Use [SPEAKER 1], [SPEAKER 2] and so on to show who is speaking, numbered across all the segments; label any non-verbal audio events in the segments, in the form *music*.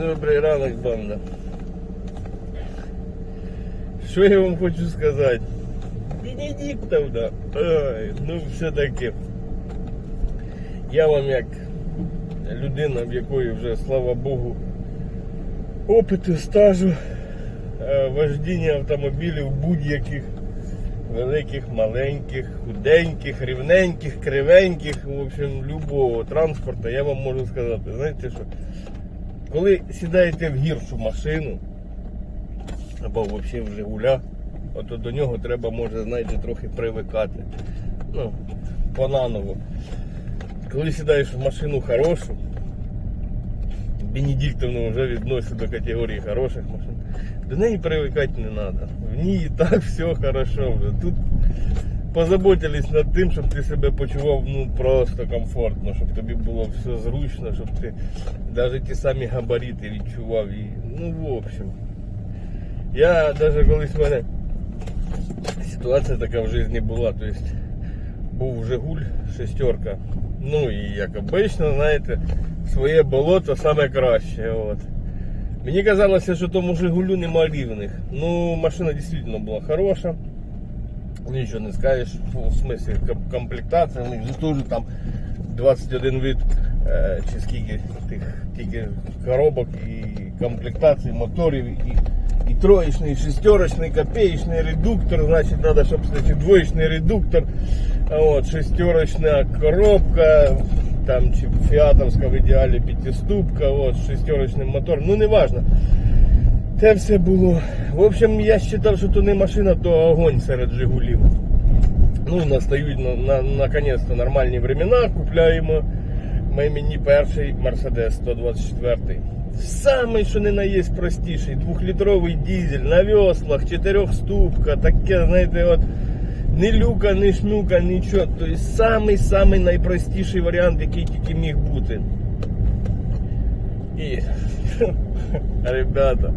[SPEAKER 1] Добрий ранок, банда. Що я вам хочу сказати? Бенедиктовна, ой, ну все-таки. Я вам як людина, в якої вже, слава Богу, опиту стажу е, вождіння автомобілів будь-яких великих, маленьких, худеньких, рівненьких, кривеньких, в общем, любого транспорту, я вам можу сказати, знаєте що? Коли сідаєте в гіршу машину, або взагалі в Жигуля, то до нього треба, може, знаєте, трохи привикати. Ну, по-наново. Коли сідаєш в машину хорошу, Бенедиктовну вже відносять до категорії хороших машин, до неї привикати не треба. В ній і так *laughs* все хорошо вже. Тут позаботились над тим, щоб ти себе почував ну, просто комфортно, щоб тобі було все зручно, щоб ти навіть ті самі габарити відчував. І, ну, в общем. Я навіть колись в мене ситуація така в житті була, то есть був Жигуль шестерка. Ну і як обично, знаєте, своє болото саме краще. От. Мені казалося, що тому Жигулю нема рівних. Ну, машина дійсно була хороша. Нічого не скажеш, ну, в смислі ком- комплектація, у них же теж там 21 вид, е, чи скільки тих тільки коробок і комплектацій, моторів, і, і троєчний, і шестерочний, копеечний редуктор, значить треба, щоб кстати, двоєчний редуктор, от, шестерочна коробка, там чи фіатовська в ідеалі п'ятиступка, от, шестерочний мотор, ну не важно. Те все було. В общем, я вважав, що то не машина, то огонь серед Жигулів. Ну, настають на, на, наконец-то нормальні времена, купляємо мені перший Mercedes 124. Самий, що не на є простіший, двохлітровий дизель на веслах, чотирьохступка, таке, знаєте, от ні люка, ні шнука, нічого. Тобто самий-самий найпростіший варіант, який тільки міг бути. І, *laughs* ребята,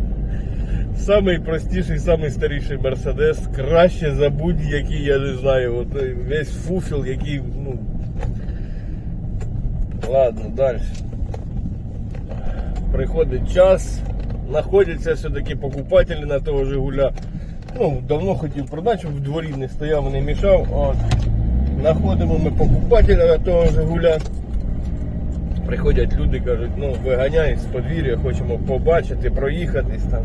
[SPEAKER 1] Самий простіший, самий старіший Мерседес, краще за будь-який, я не знаю, от весь фуфіл, який, ну. Ладно, далі. Приходить час, знаходяться все-таки покупателі на того Жигуля. Ну, давно хотів продати, щоб в дворі не стояв, не мішав. От. Знаходимо ми покупателя на того Жигуля. Приходять люди, кажуть, ну виганяй з подвір'я, хочемо побачити, проїхатись там.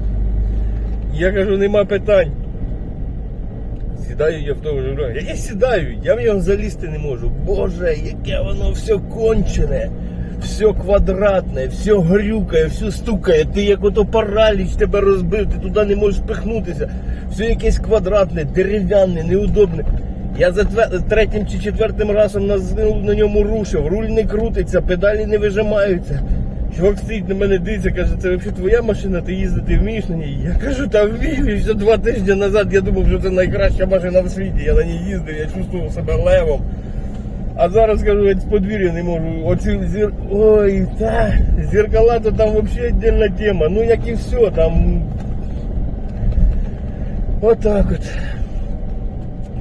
[SPEAKER 1] Я кажу, нема питань. Сідаю я в того жура. Як я сідаю, я в нього залізти не можу. Боже, яке воно все кончене, все квадратне, все грюкає, все стукає. Ти як ото параліч тебе розбив, ти туди не можеш пихнутися. Все якесь квадратне, дерев'яне, неудобне. Я за третім чи четвертим разом на, на ньому рушив, руль не крутиться, педалі не вижимаються. Чувак стоїть на мене дивиться, каже, це взагалі твоя машина, ти їздити вмієш на ній? Я кажу, та вмію, і ще два тижні назад я думав, що це найкраща машина в світі. Я на ній їздив, я чувствував себе левом. А зараз кажу, я з подвір'я не можу. Оці зір... Ой, та, зеркала то там взагалі віддільна тема. Ну як і все, там. Отак от.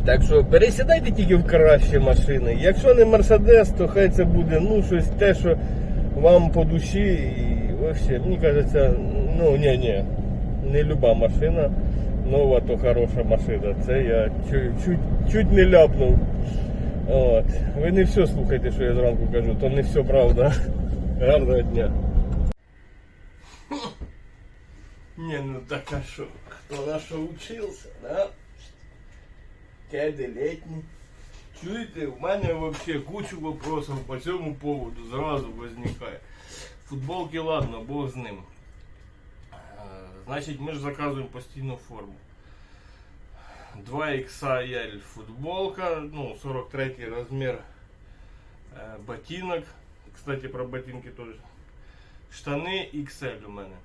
[SPEAKER 1] Так що пересідайте тільки в кращі машини. Якщо не Мерседес, то хай це буде ну щось те, що вам по душі і вообще, мені кажеться, ну ні, ні, не люба машина, нова то хороша машина. Це я чуть, чуть, чуть не ляпнув. От. Ви не все слухайте, що я зранку кажу, то не все правда. *laughs* Гарного дня. Не, ну так а що? Хто на що учився, да? Кеди літні. Чуєте, у мене вообще кучу вопросов по цьому поводу зразу возникає. Футболки, ладно, Бог з ним. Е, Значить, ми ж заказуємо постійну форму. 2XL футболка, ну, 43 розмір е, ботинок. Кстати, про ботинки теж. Штани XL у мене.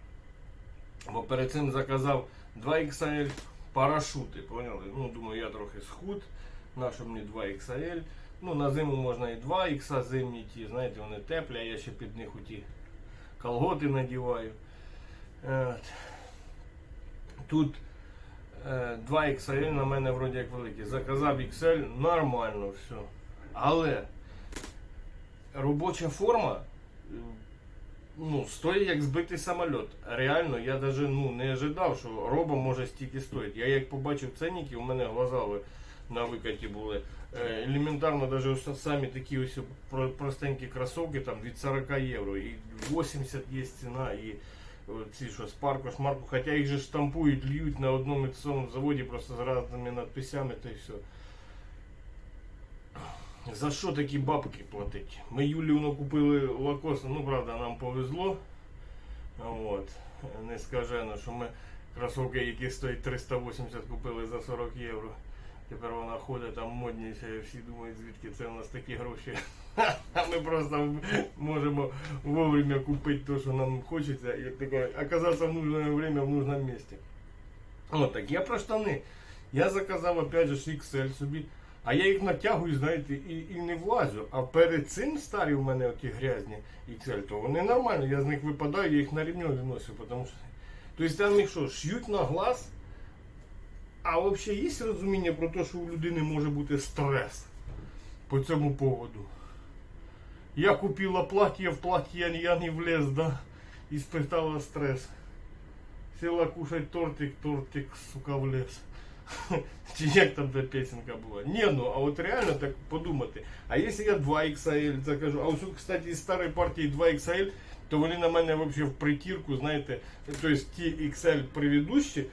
[SPEAKER 1] Бо перед цим заказав 2XL парашути, поняли? Ну, думаю, я трохи схуд, на що мені 2XL. Ну, на зиму можна і 2 х зимні ті, знаєте, вони теплі, а я ще під них ті колготи надіваю. От. Тут е, 2 XL на мене вроді як великі. Заказав XL, нормально все. Але робоча форма, е, ну, стоїть як збитий самоліт. Реально, я навіть ну, не ожидав, що роба може стільки стоїть. Я як побачив ценники, у мене глаза на викаті були. Елементарно, навіть самі такі ось простенькі кросовки там від 40 євро. І 80 є ціна, і ці що спарко, шмарку, хоча їх же штампують, льють на одному цьому заводі просто з різними надписями, то і все. За що такі бабки платить? Ми Юлі купили лакоса, ну правда, нам повезло. От. Не скажено, що ми кросовки, які стоять 380, купили за 40 євро. Тепер вона ходить там модніше, і всі думають, звідки це у нас такі гроші. *laughs* А ми просто можемо вовремя купити те, що нам хочеться, як таке, оказатися в нужне время в нужному місці. От так, я про штани. Я заказав опять же XL собі. А я їх натягую, знаєте, і, і не влазю. А перед цим старі у мене оті грязні XL, то вони нормально, я з них випадаю, я їх на рівньові ношу, тому що. Тобто там їх що, шьють на глаз. А взагалі є розуміння про те, що у людини може бути стрес по цьому поводу. Я купила платье, в платье я, не влез, да, испытала стресс. Села кушать тортик, тортик, сука, влез. *laughs* Чи як там та песенка була? Ні, ну а от реально так подумати. А якщо я 2XL закажу, а ось, кстати, із старої партії 2XL, то вони на мене взагалі в притірку, знаєте, тобто ті XL предыдущі,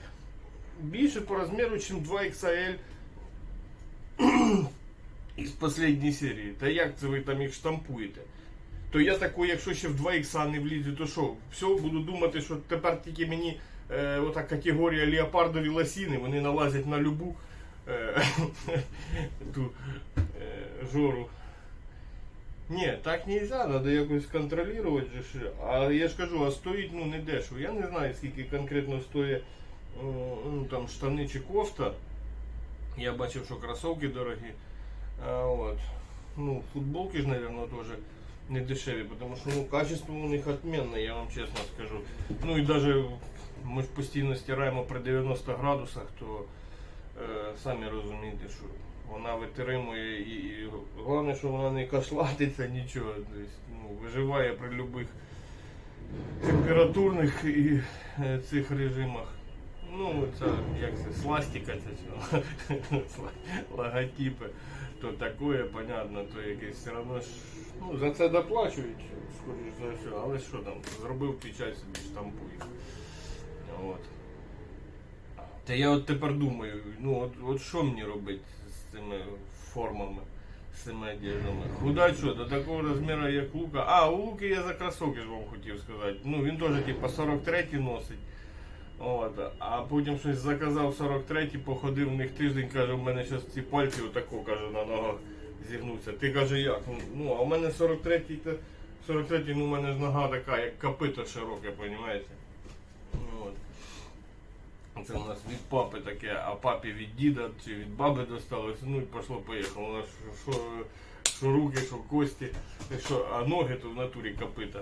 [SPEAKER 1] більше по розміру, ніж 2XL із останньої серії. Та як це ви там їх штампуєте? То я такий, якщо ще в 2 ікса не влізу, то що? Все, буду думати, що тепер тільки мені е, ота категорія леопардові лосіни, вони налазять на любу е, *laughs* ту е, жору. Ні, так не можна, треба якось контролювати. А я ж кажу, а стоїть ну не дешево. Я не знаю, скільки конкретно стоїть ну, там, штани чи кофта. Я бачив, що кросовки дорогі. А, от. Ну, футболки ж, наверное, тоже не дешеві, потому що ну, качество у них отменне, я вам чесно скажу. Ну і даже ми ж постійно стираємо при 90 градусах, то е, самі розумієте, що вона витримує і, і головне, що вона не кашлатиться нічого. Ну, виживає при будь-яких температурних і е, цих режимах. Ну, це як це, сластика це *laughs* логотипи. То таке, понятно, то якесь все одно. Ну, за це доплачують, скоріш за все, але що там, зробив печать собі штампує. От. Та я от тепер думаю, ну от, от що мені робити з цими формами, з цими одеждами? Худать що, до такого розміру, як Лука. А, у Луки я за кросовки ж вам хотів сказати. Ну він теж типа 43 носить. От, а потім щось заказав 43-й, походив в них тиждень, каже, у мене зараз ці пальці отако, каже, на ногах зігнуться. Ти каже, як? Ну, а у мене 43 то 43 ну, у мене ж нога така, як копито широке, розумієте? Ну. Це у нас від папи таке, а папі від діда чи від баби досталося, ну і пішло поїхало. У нас що, що, що руки, що кості, що, а ноги то в натурі копита.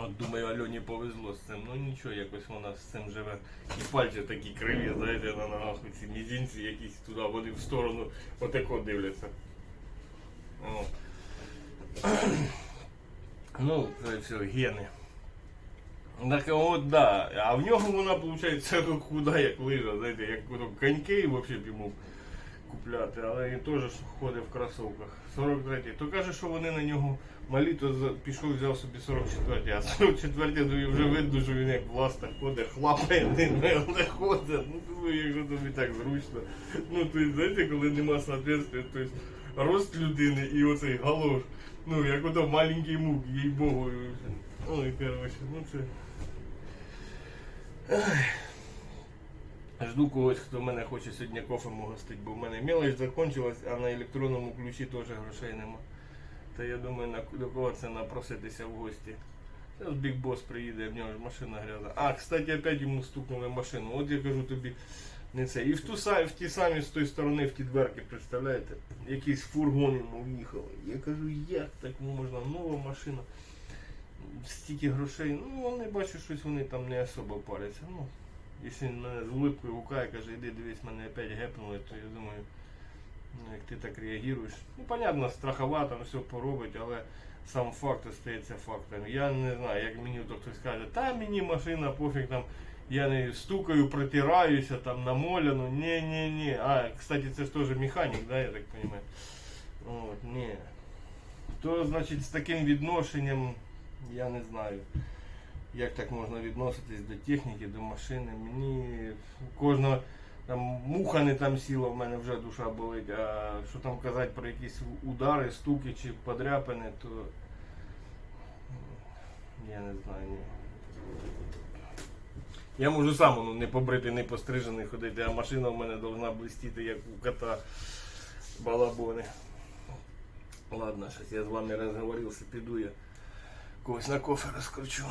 [SPEAKER 1] От думаю, Альоні повезло з цим. Ну нічого, якось вона з цим живе. І пальці такі криві, знаєте, на ногах ці мізинці якісь туди, вони в сторону отако дивляться. О. *clears throat* Ну, це все, гени. Так от, да. А в нього вона, виходить, худа, *laughs* як лижа, знаєте, як коньки взагалі йому купляти, але він теж ходить в кросовках. 43-й. То каже, що вони на нього малі, то пішов взяв собі 44-й, а 44-й ну, і вже видно, що він як власне ходить, хлапає але ходить. Ну, думаю, якщо тобі так зручно. Ну, то знаєте, коли нема соответствия, то есть, рост людини і оцей галош. Ну, як ото маленький мук, їй богу. Ой, коротше, ну це. Жду когось, хто мене хоче сьогодні кофе гостить, бо в мене мелоч закончилась, а на електронному ключі теж грошей нема. Та я думаю, на, до кого це напроситися в гості. Зараз Бig Boss приїде, в нього ж машина грязна. А, кстати, опять йому стукнули машину. От я кажу тобі, не це. І в, ту, в ті самі з тої сторони, в ті дверки, представляєте? Якийсь фургон йому в'їхав. Я кажу, як так можна, нова машина. Стільки грошей. Ну, вони бачу, щось вони там не особо паряться. Ну, Якщо він мене з улипкою гукає, каже, іди дивись, мене опять гепнули, то я думаю, ну, як ти так реагуєш. Ну, понятно, страхова, там все поробить, але сам факт остається фактом. Я не знаю, як мені то хтось каже, та мені машина пофіг там. Я не стукаю, протираюся там намоляну. Ні, ні, ні. А, кстати, це ж теж механік, да, я так розумію. От, ні. То, значить, з таким відношенням, я не знаю, як так можна відноситись до техніки, до машини. Мені кожного там муха не там сіла, в мене вже душа болить. А що там казати про якісь удари, стуки чи подряпини, то я не знаю. Ні. Я можу сам ну, не побритий, не пострижений ходити, а машина в мене повинна блистіти, як у кота балабони. Ладно, щось я з вами розговорився, піду я когось на кофе розкручу.